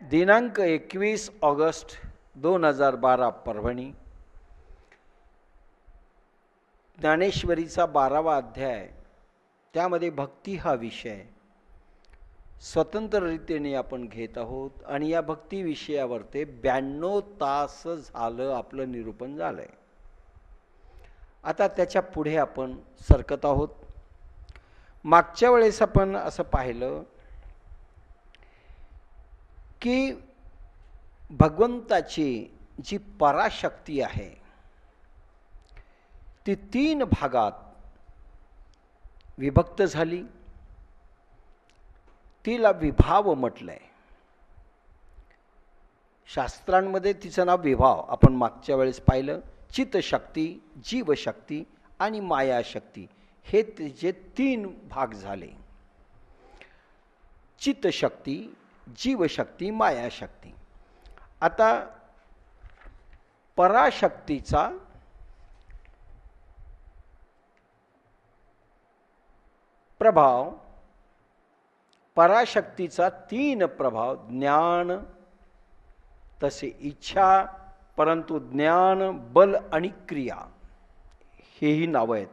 दिनांक एकवीस ऑगस्ट दोन हजार बारा परभणी ज्ञानेश्वरीचा बारावा अध्याय. त्यामध्ये भक्ती हा विषय. स्वतंत्ररित्याने आपण घेत आहोत आणि या भक्ती विषयावर ते ब्याण्णव तास झालं आपलं निरूपण झालं आहे आता त्याच्या पुढे आपण सरकत आहोत. मागच्या वेळेस आपण असं पाहिलं की भगवंताची जी पराशक्ती आहे ती तीन भागात विभक्त झाली. तिला विभाव म्हटलंय. शास्त्रांमध्ये तिचं नाव विभाव. आपण मागच्या वेळेस पाहिलं चितशक्ती जीवशक्ती आणि मायाशक्ती हे तिचे तीन भाग झाले. चितशक्ती जीवशक्ती मायाशक्ती. आता पराशक्तीचा प्रभाव पराशक्तीचा तीन प्रभाव ज्ञान तसे इच्छा परंतु ज्ञान बल आणि क्रिया हेही नावं आहेत.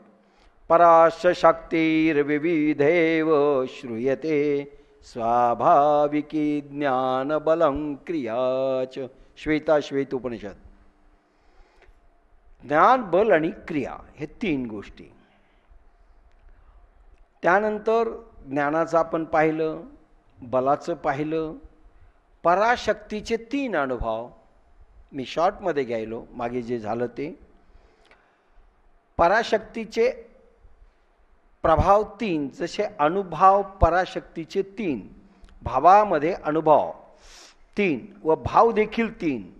पराशक्तीर्विविधेव श्रूयते. स्वाभाविकी ज्ञानबलं क्रियाच श्वेता श्वेत उपनिषद. ज्ञान बल आणि क्रिया हे तीन गोष्टी. त्यानंतर ज्ञानाचं आपण पाहिलं बलाचं पाहिलं पराशक्तीचे तीन अनुभव. मी शॉर्टमध्ये घ्यायलो मागे जे झालं ते. पराशक्तीचे प्रभाव तीन जसे अनुभव पराशक्तीचे तीन भावामध्ये अनुभव तीन व भाव देखील तीन.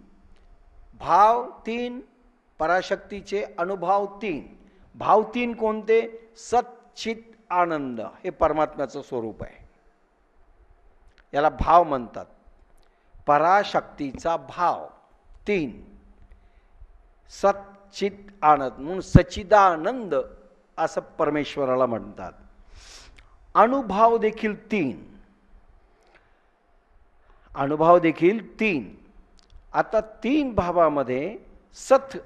भाव तीन पराशक्तीचे अनुभव तीन. भाव तीन कोणते? सच्चित आनंद. हे परमात्म्याचं स्वरूप आहे. याला भाव म्हणतात. पराशक्तीचा भाव तीन. सच्चित आनंद. म्हणून सच्चिदानंद असं परमेश्वराला म्हणतात. अनुभव देखील तीन. अनुभव देखील तीन. आता तीन भावामध्ये सत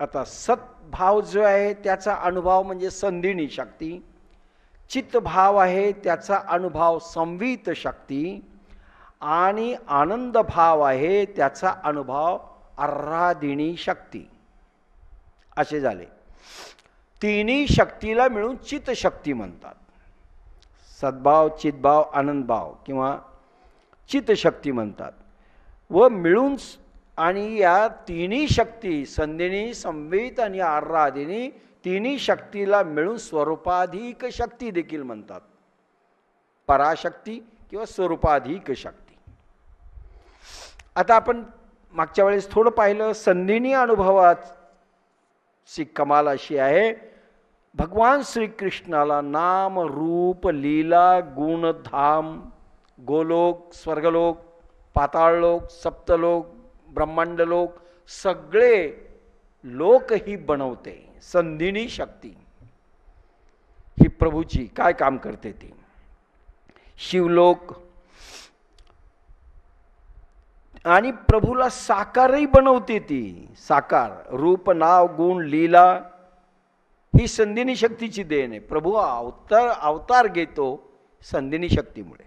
आता सत्भाव जो आहे त्याचा अनुभव म्हणजे संधिनी शक्ती. चित्तभाव आहे त्याचा अनुभव संवित शक्ती. आणि आनंद भाव आहे त्याचा अनुभव आराधिणी शक्ती. असे झाले. तिन्ही शक्तीला मिळून चितशक्ती म्हणतात. सद्भाव चितभाव आनंदभाव किंवा चितशक्ती म्हणतात. व मिळून आणि या तिन्ही शक्ती संधिनी संवेद आणि आर्रादिनी तिन्ही शक्तीला मिळून स्वरूपाधिक शक्ती देखील म्हणतात. पराशक्ती किंवा स्वरूपाधिक शक्ती. आता आपण मागच्या वेळेस थोडं पाहिलं संधिनी अनुभवाची कमाल अशी आहे. भगवान श्रीकृष्णाला नाम रूप लीला गुण धाम गोलोक स्वर्गलोक पाताळलोक सप्तलोक ब्रह्मांडलोक सगळे लोक ही बनवते संधिनी शक्ती. ही प्रभूची काय काम करते ती? शिवलोक. आणि प्रभूला साकारही बनवते ती. साकार रूप नाव गुण लीला ही संधिनी शक्तीची देण आहे. प्रभू अवतार अवतार घेतो संधिनी शक्तीमुळे.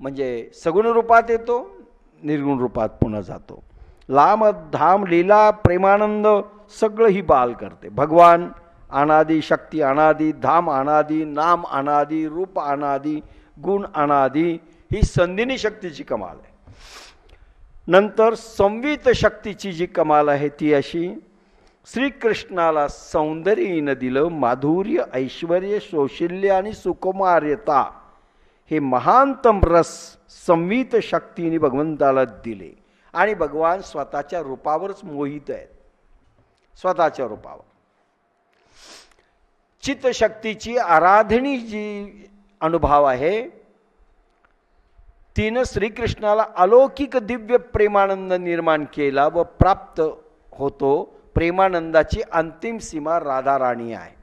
म्हणजे सगुण रूपात येतो निर्गुण रूपात पुन्हा जातो. लांब धाम लीला प्रेमानंद सगळं ही बाल करते. भगवान अनादी शक्ती अनादी धाम अनादी नाम अनादी रूप अनादी गुण अनादी ही संधिनी शक्तीची कमाल आहे. नंतर संवित शक्तीची जी कमाल आहे ती अशी श्रीकृष्णाला सौंदर्यनं दिलं माधुर्य ऐश्वर सौशल्य आणि सुकुमार्यता. हे महानतम रस संवित शक्तीने भगवंताला दिले. आणि भगवान स्वतःच्या रूपावरच मोहित आहेत. स्वतःच्या रूपावर. चित्तशक्तीची आराधनी जी अनुभव आहे तिनं श्रीकृष्णाला अलौकिक दिव्य प्रेमानंद निर्माण केला व प्राप्त होतो. प्रेमानंदाची अंतिम सीमा राधा राणी आहे.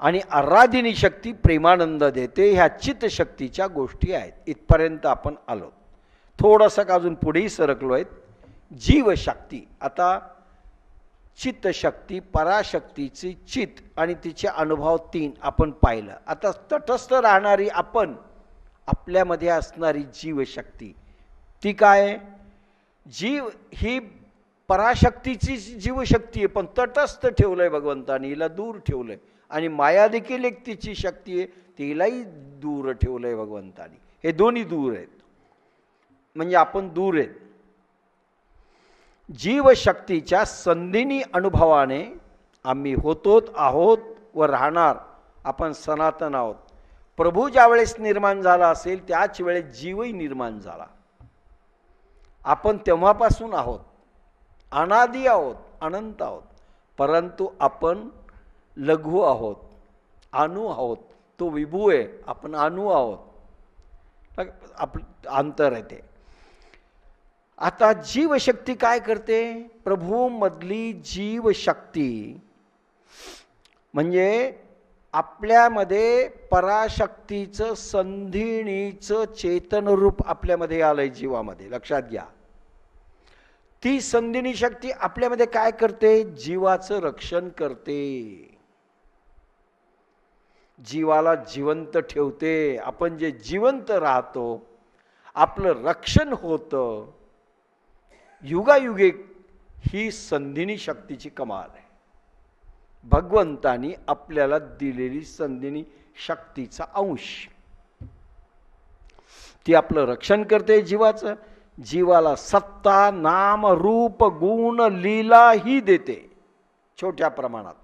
आणि आराधिनी शक्ती प्रेमानंद देते ह्या चित्तशक्तीच्या गोष्टी आहेत. इथपर्यंत आपण आलो. थोडंसं का अजून पुढेही सरकलो आहेत जीवशक्ती. आता चित्तशक्ती पराशक्तीची चित आणि तिचे अनुभव तीन आपण पाहिलं. आता तटस्थ राहणारी आपण आपल्यामध्ये असणारी जीवशक्ती. ती काय? जीव ही पराशक्तीची जीवशक्ती आहे पण तटस्थ ठेवलं आहे भगवंतानी हिला दूर ठेवलं आहे आणि माया देखील एक तिची शक्ती आहे तिलाही दूर ठेवलं आहे भगवंतानी. हे दोन्ही दूर आहेत. म्हणजे आपण दूर आहेत. जीवशक्तीच्या संधीनी अनुभवाने आम्ही होतोत आहोत व राहणार. आपण सनातन आहोत. प्रभू ज्यावेळेस निर्माण झाला असेल त्याच वेळेस जीवही निर्माण झाला. आपण तेव्हापासून आहोत. अनादी आहोत अनंत आहोत. परंतु आपण लघु आहोत अणू आहोत. तो विभू आहे आपण अणू आहोत. आप अंतर आहे ते. आता जीवशक्ती काय करते? प्रभूमधली जीवशक्ती. म्हणजे आपल्यामध्ये पराशक्तीचं संधिणीचं चेतनरूप आपल्यामध्ये आलंय जीवामध्ये. लक्षात घ्या. ती संधिनी शक्ती आपल्यामध्ये काय करते? जीवाचं रक्षण करते. जीवाला जिवंत ठेवते. आपण जे जिवंत राहतो आपलं रक्षण होतं. युगायुगे ही संधिनी शक्तीची कमाल आहे. भगवंतानी आपल्याला दिलेली संधिनी शक्तीचा अंश. ती आपलं रक्षण करते जीवाचं. जीवाला सत्ता नाम रूप गुण लीला ही देते. छोट्या प्रमाणात.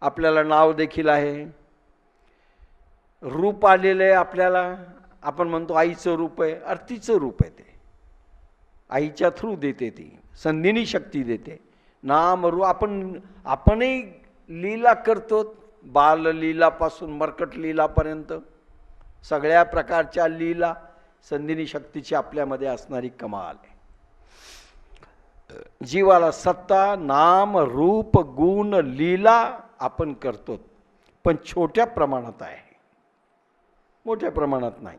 आपल्याला नाव देखील आहे. रूप आलेलं आहे आपल्याला. आपण म्हणतो आईचं रूप आहे अर्थीचं रूप आहे ते. आईच्या थ्रू देते ती संधिनी शक्ती देते. नाम रू आपण आपणही लीला करतो बाल लीलापासून मर्कट लीलापर्यंत सगळ्या प्रकारच्या लीला संधिनी शक्तीची आपल्यामध्ये असणारी कमाल आहे. जीवाला सत्ता नाम रूप गुण लीला आपण करतो पण छोट्या प्रमाणात आहे. मोठ्या प्रमाणात नाही.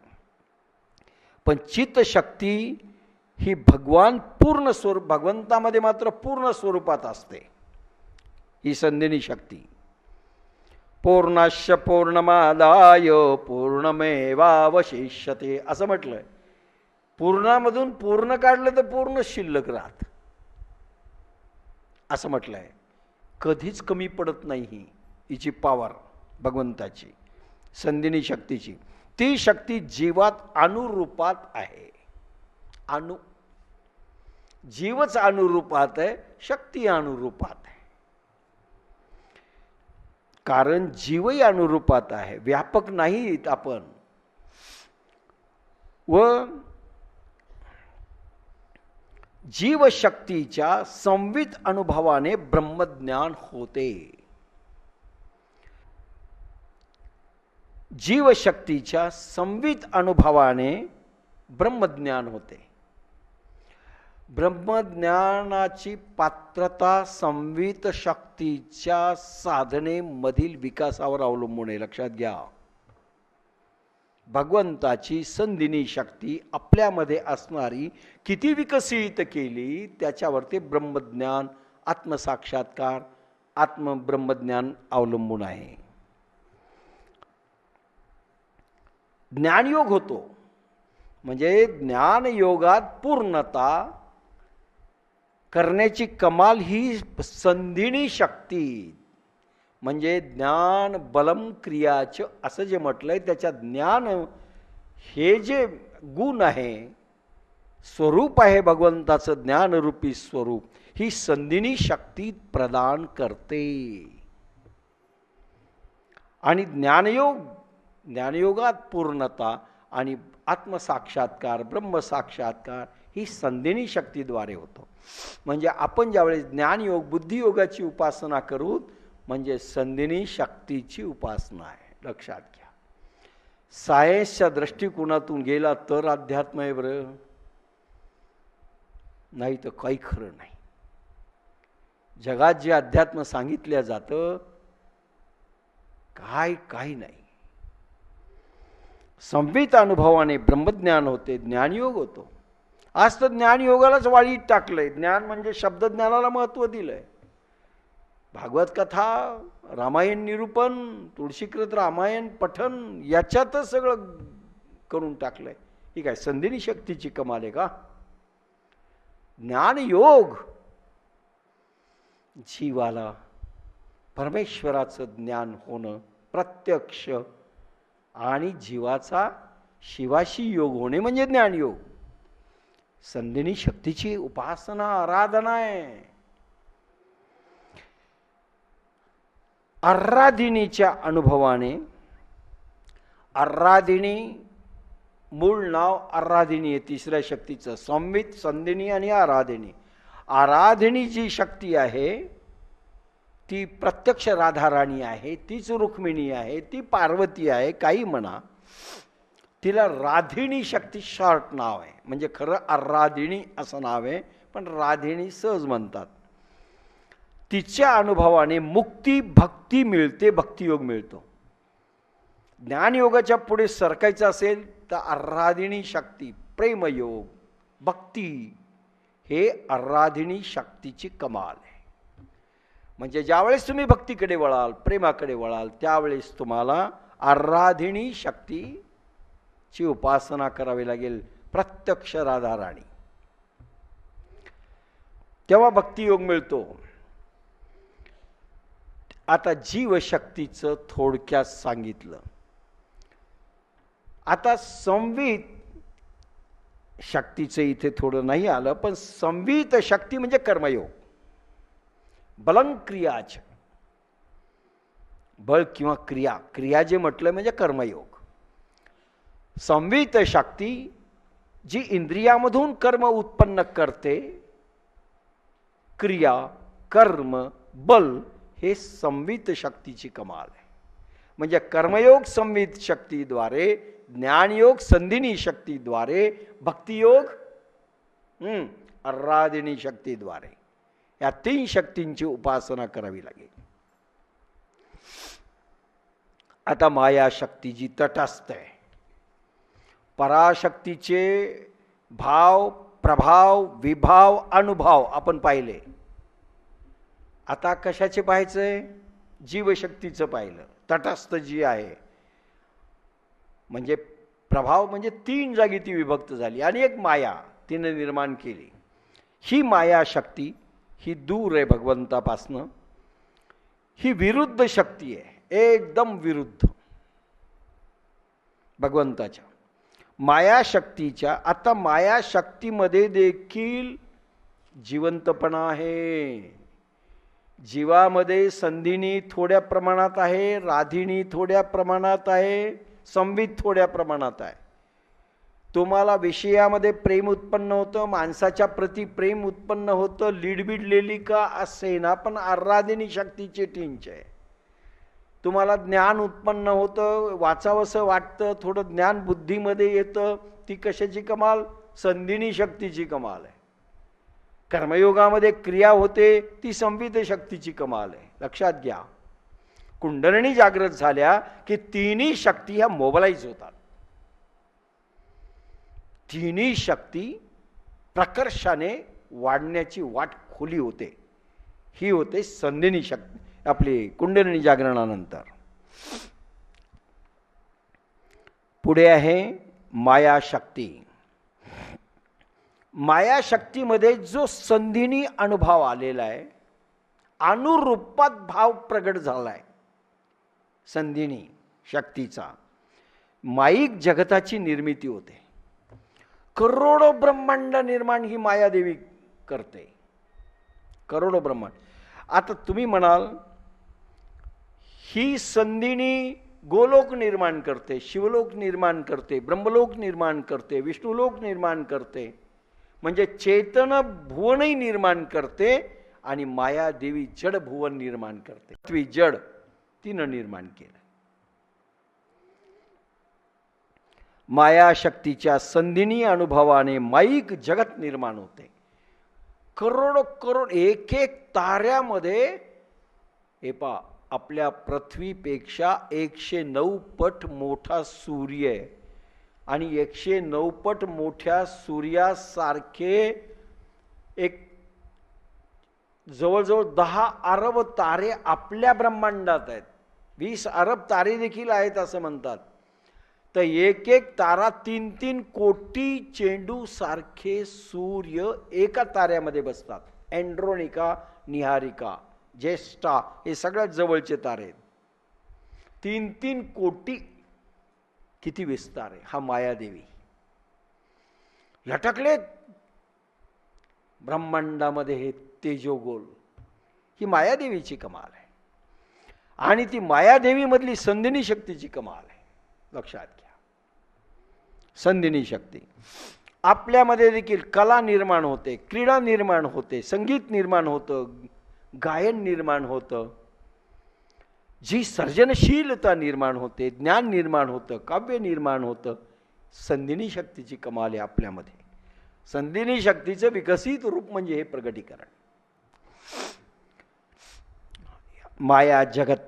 पण चित्तशक्ती ही भगवान पूर्ण स्वरूप भगवंतामध्ये मात्र पूर्ण स्वरूपात असते. ही संधिनी शक्ती. पूर्णाश्य पूर्णमादाय पूर्णमेवावशिष्यते. असं म्हटलंय. पूर्णामधून पूर्ण काढलं तर पूर्ण शिल्लक राहत. असं म्हटलंय. कधीच कमी पडत नाही ही हिची पावर भगवंताची संधिनी शक्तीची. ती शक्ती जीवात अनुरूपात आहे. अनु जीवच अनुरूपात आहे शक्ती अनुरूपात कारण जीवही अनुरूपात आहे व्यापक नाहीत आपण. व जीवशक्तीच्या संवित अनुभवाने ब्रह्मज्ञान होते. जीवशक्तीच्या संवित अनुभवाने ब्रह्मज्ञान होते. ब्रह्मज्ञानाची पात्रता संवित शक्तीच्या साधनेमधील विकासावर अवलंबून आहे. लक्षात घ्या. भगवंताची संधिनी शक्ती आपल्यामध्ये असणारी किती विकसित केली त्याच्यावरती ब्रह्मज्ञान आत्मसाक्षात्कार आत्मब्रह्मज्ञान अवलंबून आहे. ज्ञानयोग होतो. म्हणजे ज्ञानयोगात पूर्णता करण्याची कमाल ही संधिनी शक्ती. म्हणजे ज्ञान बलम क्रियाच असं जे म्हटलंय त्याच्या ज्ञान हे जे गुण आहे स्वरूप आहे भगवंताचं ज्ञानरूपी स्वरूप ही संधिनी शक्ती प्रदान करते. आणि ज्ञानयोग ज्ञानयोगात पूर्णता आणि आत्मसाक्षात्कार ब्रह्मसाक्षात्कार ही संधिनी शक्तीद्वारे होतो. म्हणजे आपण ज्यावेळेस ज्ञानयोग बुद्धियोगाची उपासना करू म्हणजे संधिनी शक्तीची उपासना आहे. लक्षात घ्या. सायन्सच्या दृष्टिकोनातून गेला तर अध्यात्म आहे बरं. नाही तर काही खरं नाही. जगात जे अध्यात्म सांगितलं जातं काय काही नाही. संवित अनुभवाने ब्रह्मज्ञान होते ज्ञानयोग होतो. आज तर ज्ञानयोगालाच वाळीत टाकलंय. ज्ञान म्हणजे शब्दज्ञानाला महत्त्व दिलंय. भागवत कथा रामायण निरूपण तुळशीकृत रामायण पठन याच्यातच सगळं करून टाकलंय. ही काय संधिनी शक्तीची कमाल आहे का? ज्ञानयोग जीवाला परमेश्वराचं ज्ञान होणं प्रत्यक्ष आणि जीवाचा शिवाशी योग होणे म्हणजे ज्ञानयोग संधिनी शक्तीची उपासना आराधना आहे. आराधिनीच्या अनुभवाने आराधिनी मूळ नाव आराधिनी आहे तिसऱ्या शक्तीचं. संवित संधिनी आणि आराधिनी. आराधिनी जी शक्ती आहे ती प्रत्यक्ष राधाराणी आहे तीच रुक्मिणी आहे ती पार्वती आहे काही म्हणा. तिला राधिणी शक्ती शॉर्ट नाव आहे. म्हणजे खरं आराधिणी असं नाव आहे पण राधिणी सहज म्हणतात. तिच्या अनुभवाने मुक्ती भक्ती मिळते भक्तियोग मिळतो. ज्ञानयोगाच्या पुढे सरकायचं असेल तर आराधिणी शक्ती प्रेमयोग भक्ती हे आराधिणी शक्तीची कमाल आहे. म्हणजे ज्यावेळेस तुम्ही भक्तीकडे वळाल प्रेमाकडे वळाल त्यावेळेस तुम्हाला आराधिणी ची उपासना करावी लागेल प्रत्यक्ष राधाराणी तेव्हा भक्तियोग मिळतो. आता जीवशक्तीचं थोडक्यात सांगितलं. आता संवित शक्तीचं इथे थोडं नाही आलं पण संवित शक्ती म्हणजे कर्मयोग. बलंक्रियाच बळ किंवा क्रिया क्रिया जे म्हटलं म्हणजे कर्मयोग. संवित शक्ती जी इंद्रियामधून कर्म उत्पन्न करते क्रिया कर्म बल हे संवित शक्तीची कमाल आहे. म्हणजे कर्मयोग संवित शक्तीद्वारे ज्ञानयोग संधिनी शक्तीद्वारे भक्तियोग हं, शक्तीद्वारे या तीन शक्तींची उपासना करावी लागेल. आता माया शक्ती जी तटस्थ आहे. पराशक्तीचे भाव प्रभाव विभाव अनुभव आपण पाहिले. आता कशाचे पाहायचंय? जीवशक्तीचं पाहिलं. तटस्थ जी आहे. म्हणजे प्रभाव म्हणजे तीन जागी ती विभक्त झाली आणि एक माया तिने निर्माण केली. ही माया शक्ती ही दूर आहे भगवंतापासनं. ही विरुद्ध शक्ती आहे. एकदम विरुद्ध. भगवंताच्या. मायाशक्तीच्या आता मायाशक्तीमध्ये देखील जिवंतपणा आहे. जीवामध्ये संधिनी थोड्या प्रमाणात आहे राधिनी थोड्या प्रमाणात आहे संवित थोड्या प्रमाणात आहे. तुम्हाला विषयामध्ये प्रेम उत्पन्न होतं माणसाच्या प्रती प्रेम उत्पन्न होतं लीडबीड लेली का असेना पण आराधिनी शक्तीचे टिंच आहे. तुम्हाला ज्ञान उत्पन्न होतं वाचावंसं वाटतं थोडं ज्ञान बुद्धीमध्ये येतं ती कशाची कमाल? संधिनी शक्तीची कमाल आहे. कर्मयोगामध्ये क्रिया होते ती संवित शक्तीची कमाल आहे. लक्षात घ्या. कुंडलणी जागृत झाल्या की तिन्ही शक्ती ह्या मोबलाईज होतात. तिन्ही शक्ती प्रकर्षाने वाढण्याची वाट खुली होते. ही होते संधिनी शक्ती. आपली कुंडलिनी जागरणानंतर. पुढे आहे मायाशक्ती मायाशक्तीमध्ये जो संधिनी अनुभव आलेला आहे अनुरूपात भाव प्रगट झाला आहे संधिनी शक्तीचा. माईक जगताची निर्मिती होते. करोडो ब्रह्मांड निर्माण ही मायादेवी करते. करोडो ब्रह्मांड. आता तुम्ही म्हणाल ही संधिनी गोलोक निर्माण करते शिवलोक निर्माण करते ब्रह्मलोक निर्माण करते विष्णुलोक निर्माण करते. म्हणजे चेतन भुवनही निर्माण करते आणि माया देवी जड भुवन निर्माण करते. पृथ्वी जड तिनं निर्माण केलं. मायाशक्तीच्या संधिनी अनुभवाने माईक जगत निर्माण होते. करोड करोड एक एक ताऱ्यामध्ये हे पा आपल्या पृथ्वीपेक्षा एकशे नऊ पट मोठा सूर्य आहे. आणि एकशे नऊ पट मोठ्या सूर्यासारखे एक जवळजवळ दहा अरब तारे आपल्या ब्रह्मांडात आहेत. वीस अरब तारे देखील आहेत असं म्हणतात. तर एक एक तारा तीन तीन कोटी चेंडू सारखे सूर्य एका ताऱ्यामध्ये बसतात. अँड्रोनिका निहारिका ज्येष्ठा हे सगळ्यात जवळचे तारे आहेत. तीन तीन कोटी किती विस्तार आहे हा मायादेवी लटकलेत. ब्रह्मांडामध्ये हे तेजोगोल. ही मायादेवीची कमाल आहे. आणि ती मायादेवीमधली संधिनी शक्तीची कमाल आहे. लक्षात घ्या. संधिनी शक्ती. आपल्यामध्ये देखील कला निर्माण होते क्रीडा निर्माण होते संगीत निर्माण होतं गायन निर्माण होतं. जी सर्जनशीलता निर्माण होते ज्ञान निर्माण होतं काव्य निर्माण होतं संधिनी शक्तीची कमाल आहे आपल्यामध्ये. संधिनी शक्तीचं विकसित रूप म्हणजे हे प्रगटीकरण. माया जगत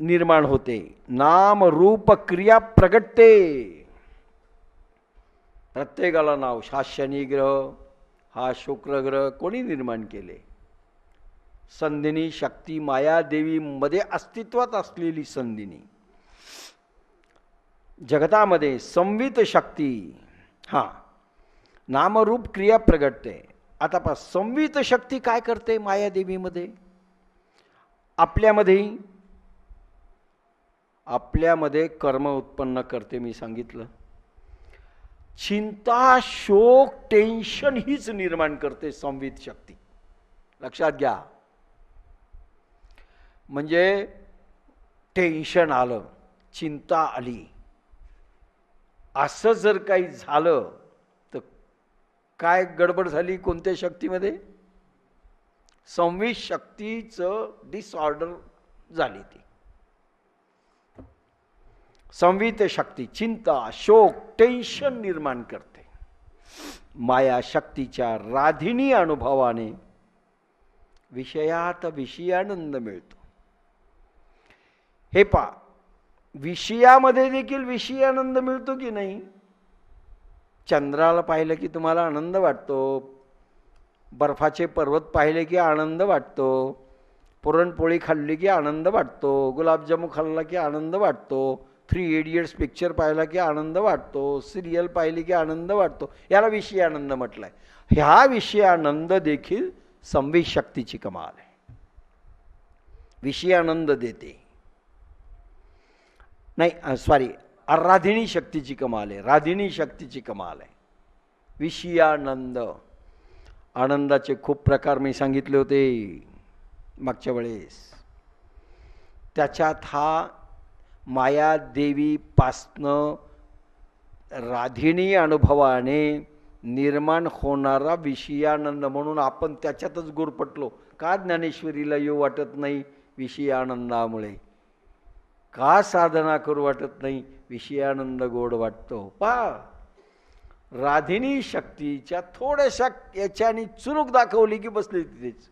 निर्माण होते नाम रूप क्रिया प्रगटते. प्रत्येकाला नाव हा शनिग्रह हा शुक्रग्रह कोणी निर्माण केले? संधिनी शक्ती मायादेवीमध्ये अस्तित्वात असलेली संधिनी. जगतामध्ये संवित शक्ती हां नामरूप क्रिया प्रगटते. आता पहा संवित शक्ती काय करते मायादेवीमध्ये आपल्यामध्ये आपल्यामध्ये कर्म उत्पन्न करते मी सांगितलं. चिंता शोक टेन्शन हीच निर्माण करते संवित शक्ती. लक्षात घ्या. म्हणजे टेन्शन आलं चिंता आली. असं जर काही झालं तर काय गडबड झाली कोणत्या शक्तीमध्ये? संवित शक्तीचं डिसऑर्डर झाली ती. संवित शक्ती चिंता शोक टेन्शन निर्माण करते. माया शक्तीच्या राधिनी अनुभवाने विषयात विषयानंद मिळतो. हे पा विषयामध्ये देखील विषयी आनंद मिळतो की नाही? चंद्राला पाहिलं की तुम्हाला आनंद वाटतो. बर्फाचे पर्वत पाहिले की आनंद वाटतो. पुरणपोळी खाल्ली की आनंद वाटतो. गुलाबजामू खाल्ला की आनंद वाटतो. थ्री इडियट्स पिक्चर पाहिला की आनंद वाटतो. सिरियल पाहिली की आनंद वाटतो. याला विषयी आनंद म्हटला आहे ह्या विषयानंद देखील संवित शक्तीची कमाल आहे. विषयानंद देते. नाही सॉरी राधिणी शक्तीची कमाल आहे राधिणी शक्तीची कमाल आहे. विषयानंद आनंदाचे खूप प्रकार मी सांगितले होते मागच्या वेळेस. त्याच्यात हा मायादेवीपासनं राधिणी अनुभवाने निर्माण होणारा विषयानंद म्हणून आपण त्याच्यातच गुरपटलो का ज्ञानेश्वरीला येऊ वाटत नाही विषयानंदामुळे? का साधना करू वाटत नाही? विषयानंद गोड वाटतो. पा. राधिनी शक्तीच्या थोड्याशा याच्याने चुरूक दाखवली की बसली तिथेच